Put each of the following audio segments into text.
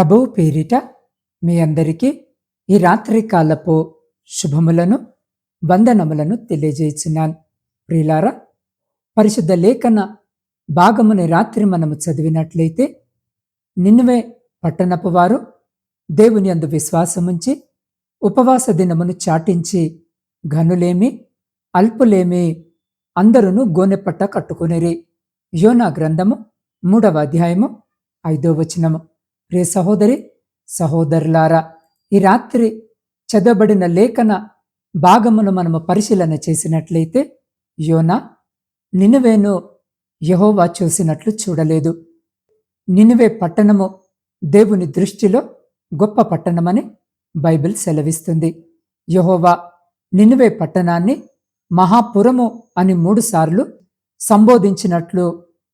ప్రభువు పేరిట మీ అందరికీ ఈ రాత్రి కాలపు శుభములను వందనములను తెలియజేస్తున్నాను ప్రియులారా పరిశుద్ధ లేఖన భాగముని రాత్రి మనము చదివినట్లయితే నిన్నువే పట్టణపు వారు దేవుని అందు విశ్వాసముంచి ఉపవాస దినమును చాటించి ఘనులేమి అల్పులేమి అందరూ గోనెపట్ట కట్టుకునేరి. యోనా గ్రంథము మూడవ అధ్యాయము ఐదో వచనము. ప్రియ సహోదరి సహోదరులారా ఈ రాత్రి చదవబడిన లేఖన భాగమును మనము పరిశీలన చేసినట్లయితే యోనా నినువేను యహోవా చూసినట్లు చూడలేదు. నినువే పట్టణము దేవుని దృష్టిలో గొప్ప పట్టణమని బైబిల్ సెలవిస్తుంది. యహోవా నినువే పట్టణాన్ని మహాపురము అని మూడుసార్లు సంబోధించినట్లు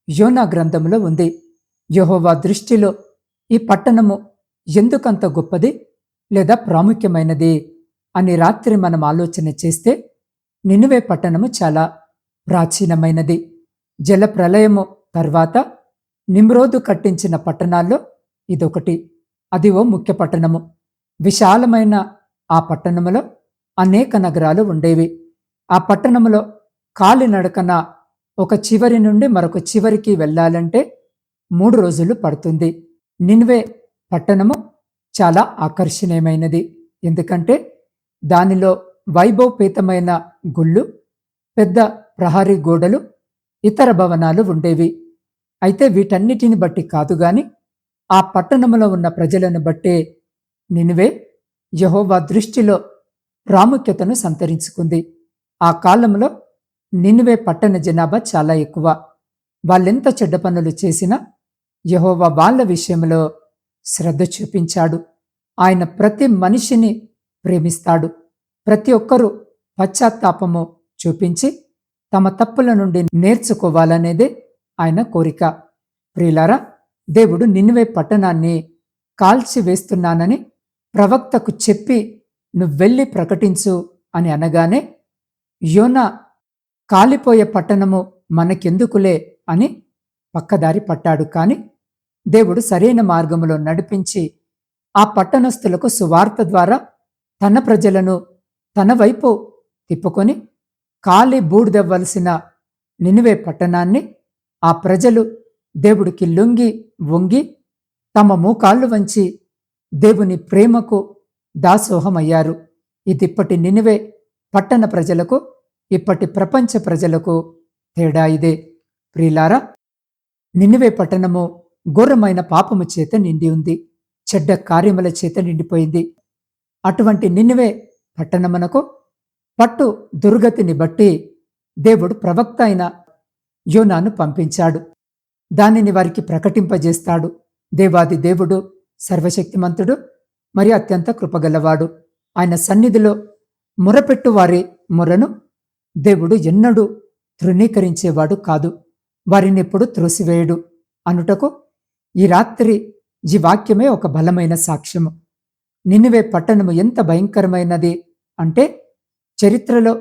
యోనా గ్రంథంలో ఉంది. యహోవా దృష్టిలో ఈ పట్టణము ఎందుకంత గొప్పది లేదా ప్రాముఖ్యమైనది అని రాత్రి మనం ఆలోచన చేస్తే నినువే పట్టణము చాలా ప్రాచీనమైనది. జల ప్రళయము తర్వాత నిమ్రోదు కట్టించిన పట్టణాల్లో ఇదొకటి. అది ఓ ముఖ్య పట్టణము. విశాలమైన ఆ పట్టణములో అనేక నగరాలు ఉండేవి. ఆ పట్టణములో కాలినడకన ఒక చివరి నుండి మరొక చివరికి వెళ్ళాలంటే మూడు రోజులు పడుతుంది. నిన్వే పట్టణము చాలా ఆకర్షణీయమైనది. ఎందుకంటే దానిలో వైభవపేతమైన గుళ్ళు పెద్ద ప్రహరీ గోడలు ఇతర భవనాలు ఉండేవి. అయితే వీటన్నిటిని బట్టి కాదు గాని ఆ పట్టణంలో ఉన్న ప్రజలను బట్టే నినువే యహోవా దృష్టిలో ప్రాముఖ్యతను సంతరించుకుంది. ఆ కాలంలో నినువే పట్టణ జనాభా చాలా ఎక్కువ. వాళ్ళెంత చెడ్డ పనులు చేసినా యహోవా వాళ్ళ విషయంలో శ్రద్ధ చూపించాడు. ఆయన ప్రతి మనిషిని ప్రేమిస్తాడు. ప్రతి ఒక్కరూ పశ్చాత్తాపము చూపించి తమ తప్పుల నుండి నేర్చుకోవాలనేదే ఆయన కోరిక. ప్రియులారా దేవుడు నిన్నువే పట్టణాన్ని కాల్చివేస్తున్నానని ప్రవక్తకు చెప్పి నువ్వెళ్ళి ప్రకటించు అని అనగానే యోన కాలిపోయే పట్టణము మనకెందుకులే? అని పక్కదారి పట్టాడు. కానీ దేవుడు సరైన మార్గములో నడిపించి ఆ పట్టణస్థులకు సువార్త ద్వారా తన ప్రజలను తన వైపు తిప్పుకొని కాలి బూడిదవ్వలసిన నినువే పట్టణాన్ని ఆ ప్రజలు దేవుడికి లొంగి వంగి తమ మోకాళ్ళు వంచి దేవుని ప్రేమకు దాసోహమయ్యారు. ఇదిప్పటి నినివే పట్టణ ప్రజలకు ఇప్పటి ప్రపంచ ప్రజలకు తేడా ఇదే. ప్రియులారా నినివే పట్టణము ఘోరమైన పాపము చేత నిండి ఉంది. చెడ్డ కార్యముల చేత నిండిపోయింది. అటువంటి నిన్నవే పట్టణమునకు పట్టు దుర్గతిని బట్టి దేవుడు ప్రవక్త అయిన యోనాను పంపించాడు. దానిని వారికి ప్రకటింపజేస్తాడు. దేవాది దేవుడు సర్వశక్తిమంతుడు మరి అత్యంత కృపగలవాడు. ఆయన సన్నిధిలో మొరపెట్టు వారి మొరను దేవుడు ఎన్నడూ తృణీకరించేవాడు కాదు. వారిని ఎప్పుడు త్రోసివేయడు అనుటకు ఈ రాత్రి ఈ వాక్యమే ఒక బలమైన సాక్ష్యము. నిన్నువే పట్టణము ఎంత భయంకరమైనది అంటే చరిత్రలో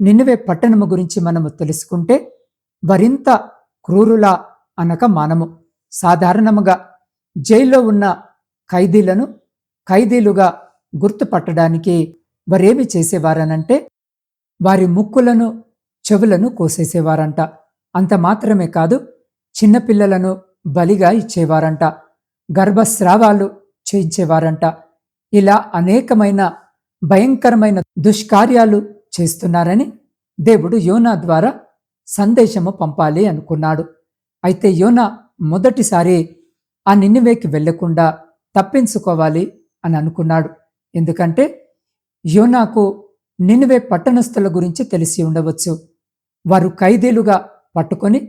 నిన్నువే పట్టణము గురించి మనము తెలుసుకుంటే వరింత క్రూరులా అనక మానము. సాధారణముగా జైల్లో ఉన్న ఖైదీలను ఖైదీలుగా గుర్తుపట్టడానికి వారేమి చేసేవారనంటే వారి ముక్కులను చెవులను కోసేసేవారంట. అంత మాత్రమే కాదు చిన్నపిల్లలను బలిగా ఇచ్చేవారంట. గర్భస్రావాలు చేయించేవారంట. ఇలా అనేకమైన భయంకరమైన దుష్కార్యాలు చేస్తున్నారని దేవుడు యోనా ద్వారా సందేశము పంపాలి అనుకున్నాడు. అయితే యోనా మొదటిసారి ఆ నిన్నువేకి వెళ్ళకుండా తప్పించుకోవాలి అని అనుకున్నాడు. ఎందుకంటే యోనాకు నిన్నువే పట్టణస్థుల గురించి తెలిసి ఉండవచ్చు. వారు ఖైదీలుగా పట్టుకొని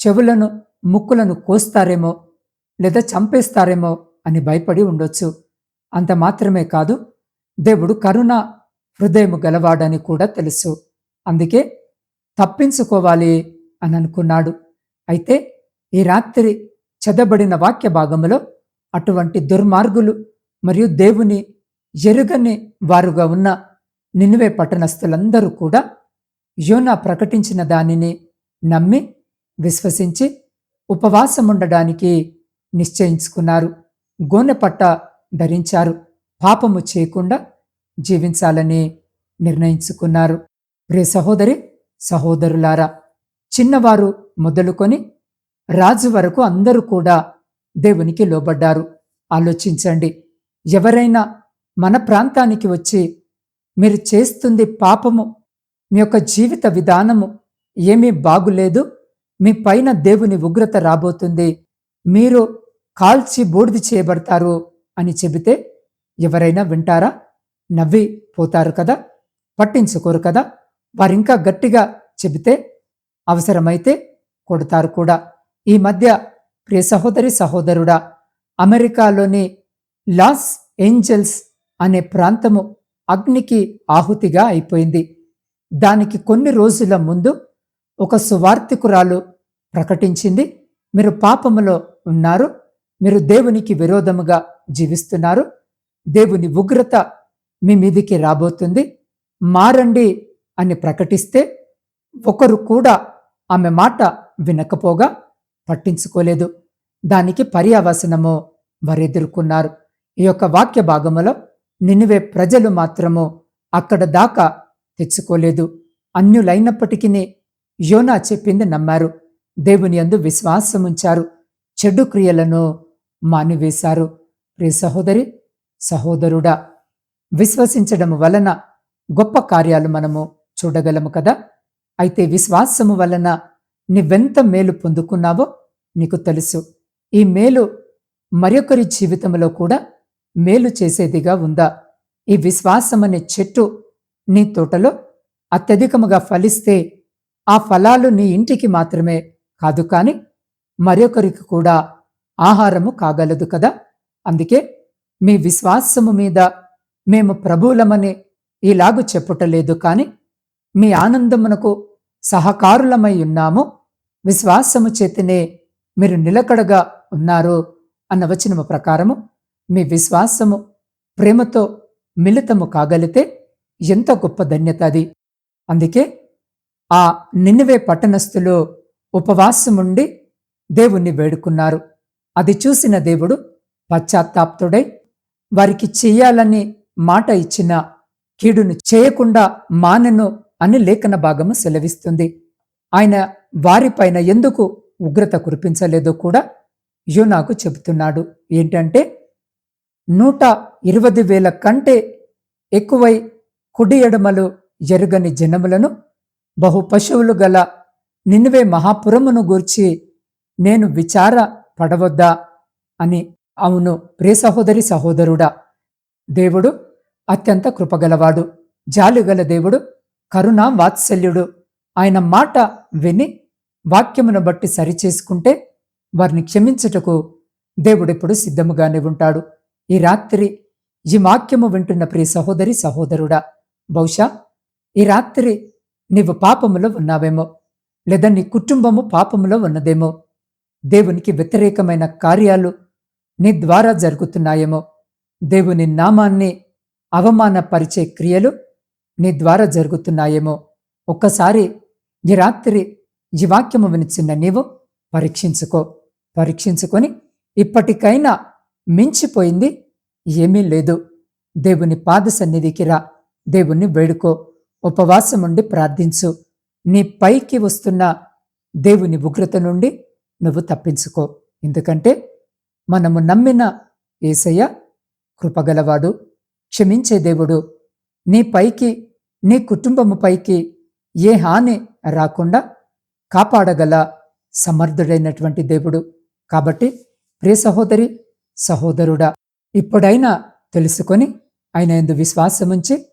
చెవులను ముక్కులను కోస్తారేమో లేదా చంపేస్తారేమో అని భయపడి ఉండొచ్చు. అంత మాత్రమే కాదు దేవుడు కరుణ హృదయము గలవాడని కూడా తెలుసు. అందుకే తప్పించుకోవాలి అని అనుకున్నాడు. అయితే ఈ రాత్రి చదబడిన వాక్య భాగంలో అటువంటి దుర్మార్గులు మరియు దేవుని ఎరుగని వారుగా ఉన్న నినువే పట్టణస్థులందరూ కూడా యోనా ప్రకటించిన దానిని నమ్మి విశ్వసించి ఉపవాసముండడానికి నిశ్చయించుకున్నారు. గోనెపట్ట ధరించారు. పాపము చేయకుండా జీవించాలని నిర్ణయించుకున్నారు. ప్రే సహోదరి సహోదరులారా చిన్నవారు మొదలుకొని రాజు వరకు అందరూ కూడా దేవునికి లోబడ్డారు. ఆలోచించండి ఎవరైనా మన ప్రాంతానికి వచ్చి మీరు చేస్తుంది పాపము మీ యొక్క జీవిత విధానము ఏమీ బాగులేదు? మీ పైన దేవుని ఉగ్రత రాబోతుంది. మీరు కాల్చి బూడిది చేయబడతారు అని చెబితే ఎవరైనా వింటారా? నవ్వి పోతారు కదా? పట్టించుకోరు కదా? వారింకా గట్టిగా చెబితే అవసరమైతే కొడతారు కూడా. ఈ మధ్య ప్రియ సహోదరి సహోదరుడా అమెరికాలోని లాస్ ఏంజల్స్ అనే ప్రాంతము అగ్నికి ఆహుతిగా అయిపోయింది. దానికి కొన్ని రోజుల ముందు ఒక సువార్తికురాలు ప్రకటించింది. మీరు పాపములో ఉన్నారు. మీరు దేవునికి విరోధముగా జీవిస్తున్నారు. దేవుని ఉగ్రత మీ మీదికి రాబోతుంది. మారండి అని ప్రకటిస్తే ఒకరు కూడా ఆమె మాట వినకపోగా పట్టించుకోలేదు. దానికి పర్యావసనము వారెదుర్కొన్నారు. ఈ యొక్క వాక్య భాగములో నినివే ప్రజలు మాత్రము అక్కడ దాకా తెచ్చుకోలేదు. అన్యులైనప్పటికీ యోనా చెప్పింది నమ్మారు. దేవుని యందు విశ్వాసముంచారు చెడు క్రియలను మానివేశారు. ప్రియ సహోదరి సహోదరుడా విశ్వసించడం వలన గొప్ప కార్యాలు మనము చూడగలము కదా? అయితే విశ్వాసము వలన నీవెంత మేలు పొందుకున్నావో నీకు తెలుసు. ఈ మేలు మరొకరి జీవితంలో కూడా మేలు చేసేదిగా ఉందా? ఈ విశ్వాసం అనే చెట్టు నీ తోటలో అత్యధికముగా ఫలిస్తే ఆ ఫలాలు నీ ఇంటికి మాత్రమే కాదు కాని మరొకరికి కూడా ఆహారము కాగలదు కదా? అందుకే మీ విశ్వాసము మీద మేము ప్రభువులమని ఇలాగు చెప్పుటలేదు కాని మీ ఆనందమునకు సహకారులమై ఉన్నాము. విశ్వాసము చేతినే మీరు నిలకడగా ఉన్నారు అన్న వచనము ప్రకారము మీ విశ్వాసము ప్రేమతో మిళితము కాగలితే ఎంత గొప్ప ధన్యత అది. అందుకే ఆ నిన్నవే పట్టణస్థులు ఉపవాసముండి దేవుణ్ణి వేడుకున్నారు. అది చూసిన దేవుడు పశ్చాత్తాప్తుడై వారికి చెయ్యాలని మాట ఇచ్చిన కీడును చేయకుండా మానను అని లేఖన భాగము సెలవిస్తుంది. ఆయన వారిపైన ఎందుకు ఉగ్రత కురిపించలేదో కూడా యోనాకు చెబుతున్నాడు. ఏంటంటే నూట ఇరవై వేల కంటే ఎక్కువై కుడి ఎడమలు ఎరుగని జనములను బహు పశువులు గల నిన్నువే మహాపురమును గూర్చి నేను విచార పడవద్దా? అని అవును ప్రియ సహోదరి సహోదరుడా దేవుడు అత్యంత కృపగలవాడు జాలిగల దేవుడు కరుణ వాత్సల్యుడు ఆయన మాట విని వాక్యమును బట్టి సరిచేసుకుంటే వారిని క్షమించుటకు దేవుడిప్పుడు సిద్ధముగానే ఉంటాడు. ఈ రాత్రి ఈ వాక్యము వింటున్న ప్రియ సహోదరి సహోదరుడా బహుశా ఈ రాత్రి నీవు పాపములో ఉన్నావేమో లేదా నీ కుటుంబము పాపములో ఉన్నదేమో దేవునికి వ్యతిరేకమైన కార్యాలు నీ ద్వారా జరుగుతున్నాయేమో దేవుని నామాన్ని అవమానపరిచే క్రియలు నీ ద్వారా జరుగుతున్నాయేమో. ఒక్కసారి ఈ రాత్రి ఈ వాక్యము వినిచిన్న నీవు పరీక్షించుకో పరీక్షించుకొని ఇప్పటికైనా మించిపోయింది ఏమీ లేదు. దేవుని పాద సన్నిధికి రా దేవుణ్ణి వేడుకో. ఉపవాసం ఉండి ప్రార్థించు. నీ పైకి వస్తున్న దేవుని ఉగ్రత నుండి నువ్వు తప్పించుకో. ఎందుకంటే మనము నమ్మిన ఏసయ్య కృపగలవాడు క్షమించే దేవుడు. నీ పైకి నీ కుటుంబము పైకి ఏ హాని రాకుండా కాపాడగల సమర్థుడైనటువంటి దేవుడు. కాబట్టి ప్రియ సహోదరి సహోదరుడా ఇప్పుడైనా తెలుసుకొని ఆయన ఎందు విశ్వాసముంచి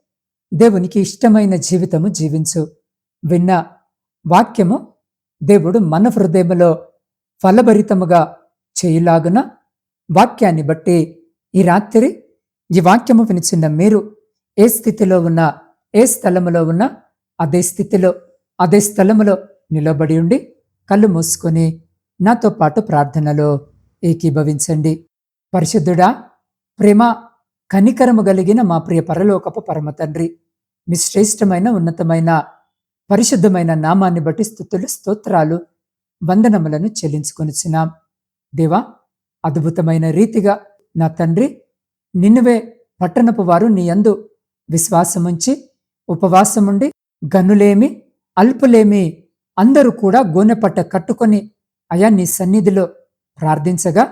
దేవునికి ఇష్టమైన జీవితము జీవించు. విన్న వాక్యము దేవుడు మన హృదయములో ఫలభరితముగా చేయులాగున వాక్యాన్ని బట్టి ఈ రాత్రి ఈ వాక్యము వినిచిన్న మీరు ఏ స్థితిలో ఉన్నా ఏ స్థలములో ఉన్నా అదే స్థితిలో అదే స్థలములో నిలబడి ఉండి కళ్ళు మూసుకొని నాతో పాటు ప్రార్థనలో ఏకీభవించండి. పరిశుద్ధుడా ప్రేమ కనికరము కలిగిన మా ప్రియ పరలోకపు పరమ తండ్రి. మీ శ్రేష్టమైన ఉన్నతమైన పరిశుద్ధమైన నామాన్ని బట్టి స్థుతులు స్తోత్రాలు వందనములను చెల్లించుకొనిచ్చినాం దేవా అద్భుతమైన రీతిగా నా తండ్రి నిన్నువే పట్టణపు వారు నీ యందు విశ్వాసముంచి ఉపవాసముండి గనులేమి అల్పులేమి అందరూ కూడా గోనెపట్ట కట్టుకొని అయా నీ సన్నిధిలో ప్రార్థించగా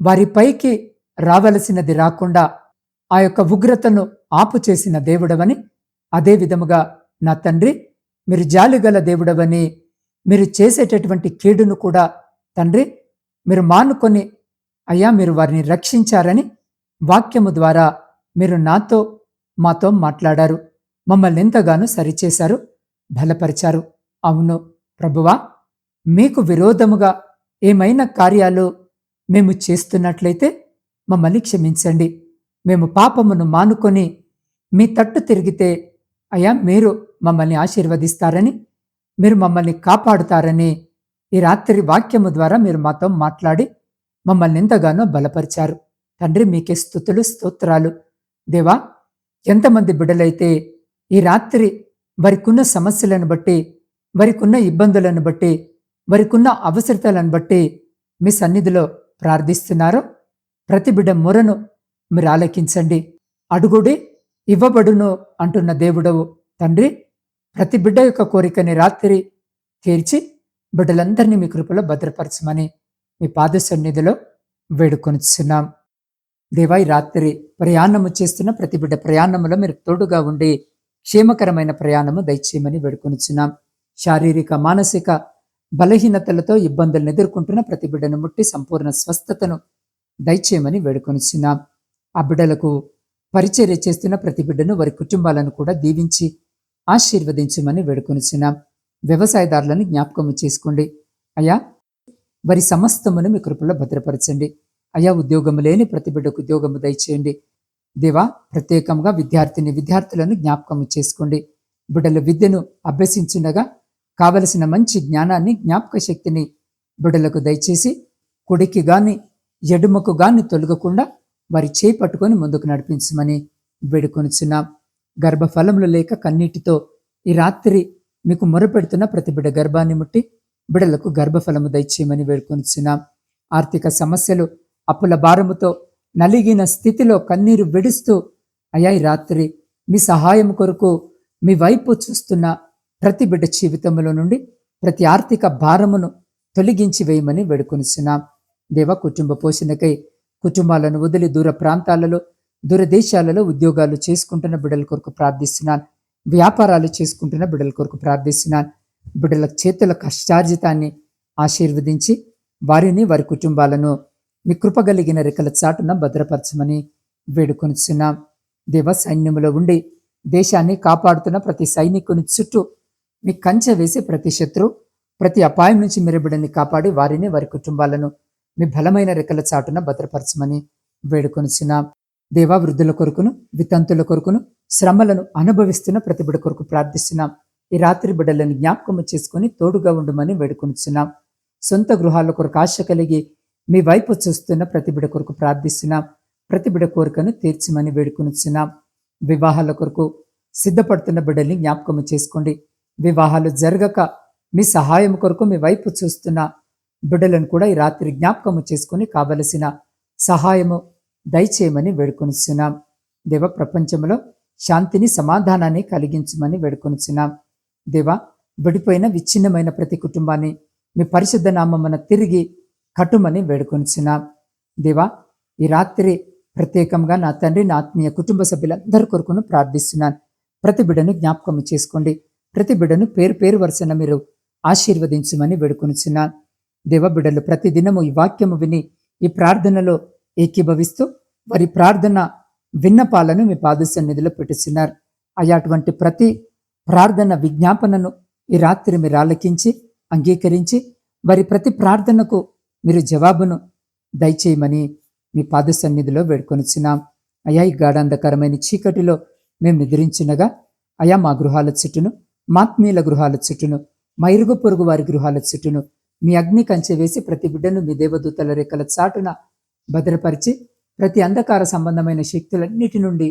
వారి పైకి రావలసినది రాకుండా ఆ యొక్క ఉగ్రతను ఆపు చేసిన దేవుడవని అదే విధముగా నా తండ్రి మీరు జాలిగల దేవుడవని మీరు చేసేటటువంటి కీడును కూడా తండ్రి మీరు మానుకొని అయ్యా మీరు వారిని రక్షించారని వాక్యము ద్వారా మీరు నాతో మాతో మాట్లాడారు. మమ్మల్ని ఎంతగానో సరిచేశారు బలపరిచారు. అవును ప్రభువా మీకు విరోధముగా ఏమైనా కార్యాలు మేము చేస్తున్నట్లయితే మమ్మల్ని క్షమించండి. మేము పాపమును మానుకొని మీ తట్టు తిరిగితే అయ్యా మీరు మమ్మల్ని ఆశీర్వదిస్తారని మీరు మమ్మల్ని కాపాడుతారని ఈ రాత్రి వాక్యము ద్వారా మీరు మాతో మాట్లాడి మమ్మల్ని ఎంతగానో బలపరిచారు. తండ్రి మీకే స్థుతులు స్తోత్రాలు. దేవా ఎంతమంది బిడ్డలైతే ఈ రాత్రి వారికున్న సమస్యలను బట్టి వారికున్న ఇబ్బందులను బట్టి వారికున్న అవసరతలను బట్టి మీ సన్నిధిలో ప్రార్థిస్తున్నారో ప్రతి బిడ్డ మొరను మీరు ఆలకించండి. అడుగుడి ఇవ్వబడును అంటున్న దేవుడవు. తండ్రి ప్రతి బిడ్డ యొక్క కోరికని రాత్రి తీర్చి బిడ్డలందరినీ మీ కృపలో భద్రపరచమని మీ పాద సన్నిధిలో వేడుకొనిచున్నాం. దేవాయి రాత్రి ప్రయాణము చేస్తున్న ప్రతి బిడ్డ ప్రయాణములో మీరు తోడుగా ఉండి క్షేమకరమైన ప్రయాణము దయచేయమని వేడుకొనిచున్నాం. శారీరక మానసిక బలహీనతలతో ఇబ్బందులను ఎదుర్కొంటున్న ప్రతి బిడ్డను ముట్టి సంపూర్ణ స్వస్థతను దయచేయమని వేడుకొనిచున్నాం. ఆ బిడ్డలకు పరిచర్య చేస్తున్న ప్రతి బిడ్డను వారి కుటుంబాలను కూడా దీవించి ఆశీర్వదించమని వేడుకొనిచున్నాం. వ్యవసాయదారులను జ్ఞాపకము చేసుకోండి. అయ్యా వారి సమస్తమును మీ కృపలో భద్రపరచండి. అయా ఉద్యోగము లేని ప్రతి బిడ్డకు ఉద్యోగము దయచేయండి. దేవా ప్రత్యేకంగా విద్యార్థిని విద్యార్థులను జ్ఞాపకము చేసుకోండి. బిడ్డల విద్యను అభ్యసించుండగా కావలసిన మంచి జ్ఞానాన్ని జ్ఞాపక శక్తిని బిడ్డలకు దయచేసి కుడికి గాని ఎడుమకు గాని తొలగకుండా వారి చేయి పట్టుకొని ముందుకు నడిపించమని వేడుకొనిచున్నాం గర్భఫలములు లేక కన్నీటితో ఈ రాత్రి మీకు మొరపెడుతున్న ప్రతి బిడ్డ గర్భాన్ని ముట్టి బిడలకు గర్భఫలము దయచేయమని వేడుకొనిచున్నాం ఆర్థిక సమస్యలు అప్పుల భారముతో నలిగిన స్థితిలో కన్నీరు విడుస్తూ అయా ఈ రాత్రి మీ సహాయం కొరకు మీ వైపు చూస్తున్న ప్రతి బిడ్డ జీవితంలో నుండి ప్రతి ఆర్థిక భారమును తొలగించి వేయమని వేడుకొనిచున్నాం దేవ కుటుంబ పోషణకై కుటుంబాలను వదిలి దూర ప్రాంతాలలో దూర దేశాలలో ఉద్యోగాలు చేసుకుంటున్న బిడ్డల కొరకు ప్రార్థిస్తున్నాను. వ్యాపారాలు చేసుకుంటున్న బిడ్డల కొరకు ప్రార్థిస్తున్నాను. బిడ్డల చేతుల కష్టార్జితాన్ని ఆశీర్వదించి వారిని వారి కుటుంబాలను మీ కృపగలిగిన రెక్కల చాటున భద్రపరచమని వేడుకొనిచున్నాం. దేవ సైన్యములో ఉండి దేశాన్ని కాపాడుతున్న ప్రతి సైనికుని చుట్టూ మీ కంచె వేసి ప్రతి శత్రు ప్రతి అపాయం నుంచి మీరు బిడ్డని కాపాడి వారిని వారి కుటుంబాలను మీ బలమైన రెక్కల చాటున భద్రపరచమని వేడుకొనిచిన దేవా వృద్ధుల కొరకును వితంతుల కొరకును శ్రమలను అనుభవిస్తున్న ప్రతి బిడ్డ కొరకు ప్రార్థిస్తున్నాం. ఈ రాత్రి బిడ్డలను జ్ఞాపకము చేసుకుని తోడుగా ఉండమని వేడుకొనిచున్నాం. సొంత గృహాల కొరకు ఆశ కలిగి మీ వైపు చూస్తున్న ప్రతి బిడ కొరకు ప్రార్థిస్తున్నాం. ప్రతి బిడ కోరికను తీర్చమని వేడుకొనిచున్నాం. వివాహాల కొరకు సిద్ధపడుతున్న బిడ్డల్ని జ్ఞాపకము చేసుకోండి. వివాహాలు జరగక మీ సహాయం కొరకు మీ వైపు చూస్తున్న బిడ్డలను కూడా ఈ రాత్రి జ్ఞాపకము చేసుకుని కావలసిన సహాయము దయచేయమని వేడుకొనిచున్నాం. దేవ ప్రపంచంలో శాంతిని సమాధానాన్ని కలిగించమని వేడుకొనిచున్నాం. దేవ విడిపోయిన విచ్ఛిన్నమైన ప్రతి కుటుంబాన్ని మీ పరిశుద్ధ నామమున తిరిగి కట్టుమని వేడుకొనిచున్నాం. దేవా ఈ రాత్రి ప్రత్యేకంగా నా తండ్రి నా ఆత్మీయ కుటుంబ సభ్యులందరి కొరకును ప్రార్థిస్తున్నాను. ప్రతి బిడ్డను జ్ఞాపకం చేసుకోండి. ప్రతి బిడ్డను పేరు పేరు వరుసన మీరు ఆశీర్వదించమని వేడుకొనిచున్నాను. దేవబిడలు ప్రతిదినము ఈ వాక్యము విని ఈ ప్రార్థనలో ఏకీభవిస్తూ వారి ప్రార్థన విన్నపాలను మీ పాద సన్నిధిలో పెట్టుచున్నారు అయ్యాటువంటి ప్రతి ప్రార్థన విజ్ఞాపనను ఈ రాత్రి మీరు ఆలకించి అంగీకరించి వారి ప్రతి ప్రార్థనకు మీరు జవాబును దయచేయమని మీ పాద సన్నిధిలో వేడుకొనిచున్నాం. అయా ఈ గాఢాంధకరమైన చీకటిలో మేము నిద్రించినగా అయా మా గృహాల చుట్టూను మాత్మీయుల గృహాల చుట్టూను మా ఇరుగు పొరుగు వారి గృహాల చుట్టూను మీ అగ్ని కంచె వేసి ప్రతి బిడ్డను మీ దేవదూతల రెక్కల చాటున భద్రపరిచి ప్రతి అంధకార సంబంధమైన శక్తులన్నిటి నుండి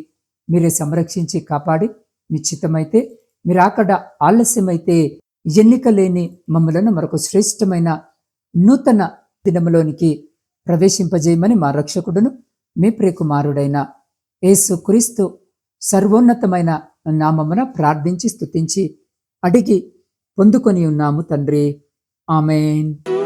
మీరే సంరక్షించి కాపాడి మీ చిత్తమైతే మీరు అక్కడ ఆలస్యమైతే ఎన్నిక లేని మమ్మలను మరొక శ్రేష్టమైన నూతన దినములోనికి ప్రవేశింపజేయమని మా రక్షకుడును మీ ప్రియకుమారుడైన యేసు క్రీస్తు సర్వోన్నతమైన నామమున ప్రార్థించి స్తుతించి అడిగి పొందుకొని ఉన్నాము తండ్రి. Amen.